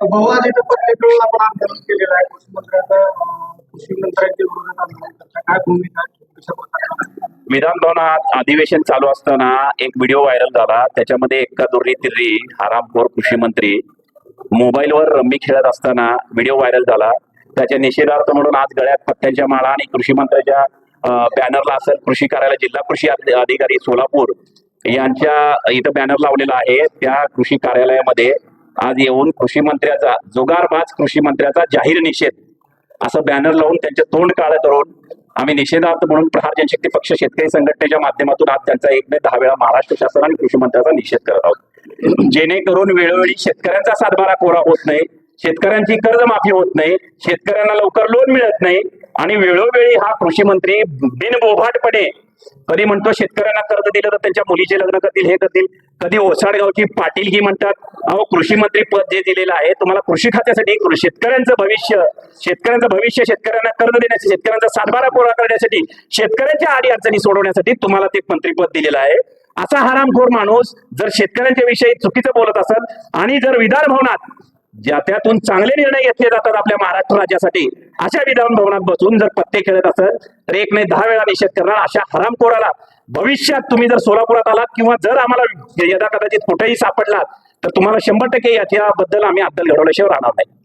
भाऊ आज इथं आपण आंदोलन केलेलं आहे कृषी मंत्र्याचं कृषी मंत्र्यांच्या विरोधात आंदोलन करता काय भूमिका कशा प्रकारे विधान भवनात अधिवेशन चालू असताना एक व्हिडिओ व्हायरल झाला. त्याच्यामध्ये एका दुर्री तिर्री हरामखोर कृषी मंत्री मोबाईलवर रम्मी खेळत असताना व्हिडिओ व्हायरल झाला. त्याच्या निषेधार्थ म्हणून आज गळ्यात पत्त्यांच्या माळा आणि कृषी मंत्र्याच्या बॅनरला असेल कृषी कार्यालय जिल्हा कृषी अधिकारी सोलापूर यांच्या इथं बॅनर लावलेला आहे. त्या कृषी कार्यालयामध्ये आज येऊन कृषी मंत्र्याचा जुगारबाज कृषी मंत्र्याचा जाहीर निषेध. असं बॅनर लावून त्यांचे तोंड काळ करून आम्ही निषेधार्थ म्हणून प्रहार जनशक्ती पक्ष शेतकरी संघटनेच्या माध्यमातून आज त्यांचा एक दहा वेळा महाराष्ट्र शासन आणि कृषी मंत्र्याचा निषेध करत आहोत. जेणेकरून वेळोवेळी शेतकऱ्यांचा सातबारा कोरा होत नाही शेतकऱ्यांची कर्जमाफी होत नाही शेतकऱ्यांना लवकर लोन मिळत नाही आणि वेळोवेळी हा कृषी मंत्री बिनबोभाटपणे कधी म्हणतो शेतकऱ्यांना कर्ज दिलं तर त्यांच्या मुलीचे लग्न करतील हे करतील. कधी ओसाडगावची पाटीलगी म्हणतात अहो कृषी मंत्री पद जे दिलेलं आहे तुम्हाला कृषी खात्यासाठी शेतकऱ्यांचं भविष्य शेतकऱ्यांचं भविष्य शेतकऱ्यांना कर्ज देण्यासाठी शेतकऱ्यांचा सातबारा पुरा करण्यासाठी शेतकऱ्यांच्या आडी अडचणी सोडवण्यासाठी तुम्हाला ते मंत्रीपद दिलेलं आहे. असा हरामखोर माणूस जर शेतकऱ्यांच्या विषयी चुकीचं बोलत असेल आणि जर विधान भवनात ज्या त्यातून चांगले निर्णय घेतले जातात आपल्या महाराष्ट्र राज्यासाठी अशा विधान भवनात बसून जर पत्ते खेळत असेल तर एक नाही दहा वेळा निषेध करणार. अशा हरामखोराला भविष्यात तुम्ही जर सोलापुरात आलात किंवा जर आम्हाला यदा कदाचित कुठेही सापडलात तर तुम्हाला शंभर टक्के याच्याबद्दल आम्ही अद्दल घडवल्याशिवाय राहणार नाही.